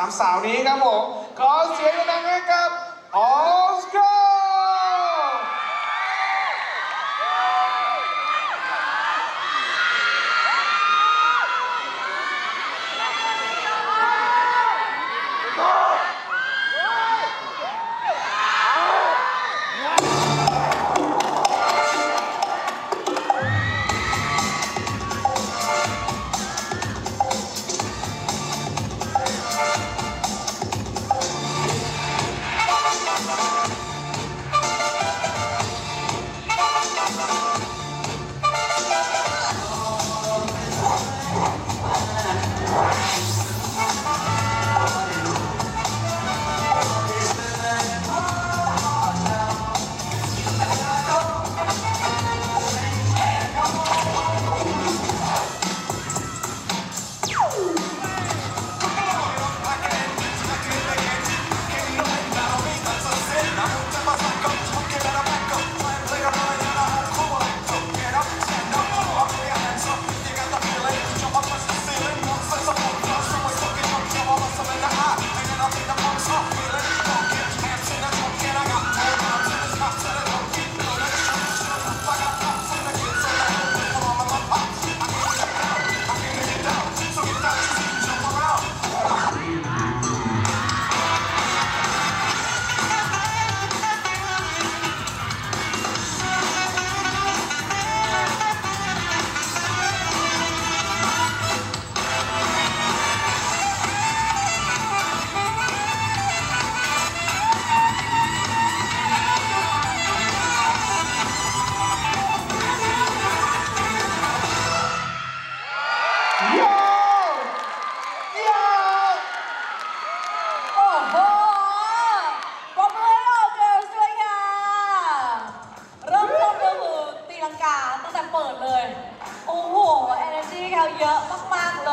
สามสาวนี้ครับผมขอเสียงดังให้กับออสการ์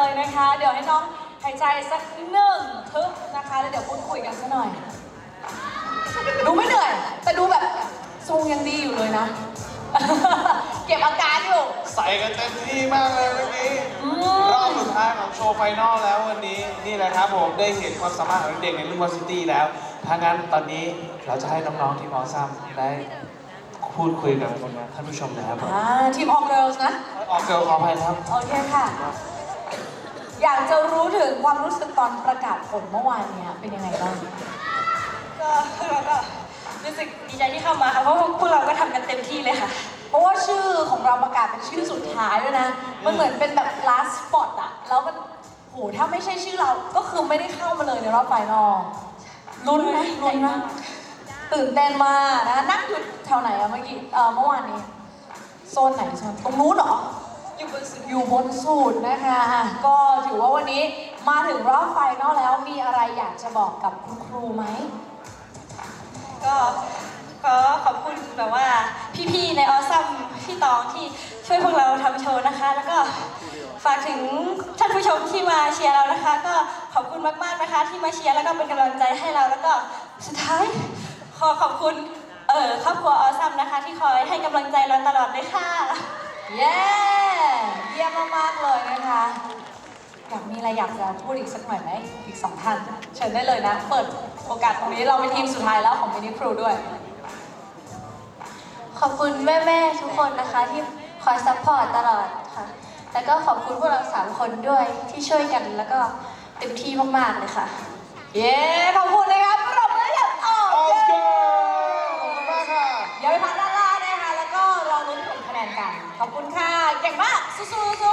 เลยนะคะ เดี๋ยวให้น้องหายใจสักหนึ่งทึบนะคะแล้วเดี๋ยวพูดคุยกันสักหน่อย ดูไม่เหนื่อย แต่ดูแบบทรงยังดีอยู่เลยนะ เก็บอาการอยู่ ใส่กันเต็มที่มากเลยเมื่อกี้อืมรอบสุดท้ายของโชว์ไฟนอลแล้ววันนี้นี่แหละครับผมได้เห็นความสามารถของเด็กในลูกวอซิตี้แล้วถ้างั้นตอนนี้เราจะให้น้องๆที่มอซัมได้พูดคุยกับท่านผู้ชมนะครับผมอ่าทีมออกเกิร์ลนะออกเกิลขออภัยครับ โอเคค่ะ อยากจะรู้ถึงความรู้สึกตอนประกาศผลเมื่อวานเนี้ยเป็นยังไงบ้าง ก็เราก็รู้สึกดีใจที่เข้ามาค่ะเพราะพวกเราก็ทำกันเต็มที่เลยค่ะ เพราะว่าชื่อของเราประกาศเป็นชื่อสุดท้ายด้วยนะ มันเหมือนเป็นแบบ last spot อะแล้วมันโหถ้าไม่ใช่ชื่อเราก็คือไม่ได้เข้ามาเลยในรอบไฟนอลลุ้นไหมลุ้นนะตื่นเต้นมากนะ นั่งอยู่แถวไหนอะเมื่อกี้เออเมื่อวานนี้ โซนไหนโซนตรงนู้นเหรอ อยู่บนสุดอยู่บนสุดนะคะอะก็ถือว่าวันนี้มาถึงรอบไฟนอลแล้วมีอะไรอยากจะบอกกับคุณครูไหม ก็ขอขอบคุณแบบว่าพี่ๆในออซัมพี่ตองที่ช่วยพวกเราทำโชว์นะคะ แล้วก็ฝากถึงท่านผู้ชมที่มาเชียร์เรานะคะ ก็ขอบคุณมากๆนะคะที่มาเชียร์แล้วก็เป็นกำลังใจให้เราแล้วก็สุดท้าย ขอขอบคุณเออครอบครัวออซัมนะคะ ที่คอยให้กำลังใจเราตลอดเลยค่ะ เย้เยี่ย มมาก ๆ เลยนะคะ อยากมีอะไรอยากจะพูดอีกสักหน่อยไหมอีกสองท่านเชิญได้เลยนะ เปิดโอกาสตรงนี้เราเป็นทีมสุดท้ายแล้วของมินิครูด้วย ขอบคุณแม่ๆทุกคนนะคะที่คอยซัพพอร์ตตลอดค่ะ แล้วก็ขอบคุณพวกเราสามคนด้วยที่ช่วยกันแล้วก็เต็มที่มากๆเลยค่ะ เย้ขอบคุณนะครับปรบมือให้กับออกออสเย้การ์ขอบคุณมากค่ะเดี๋ยวไปพักด้านล่างนะคะ แล้วก็รอลุ้นผลคะแนนกัน ขอบคุณค่ะ เก่งมากสู้ๆ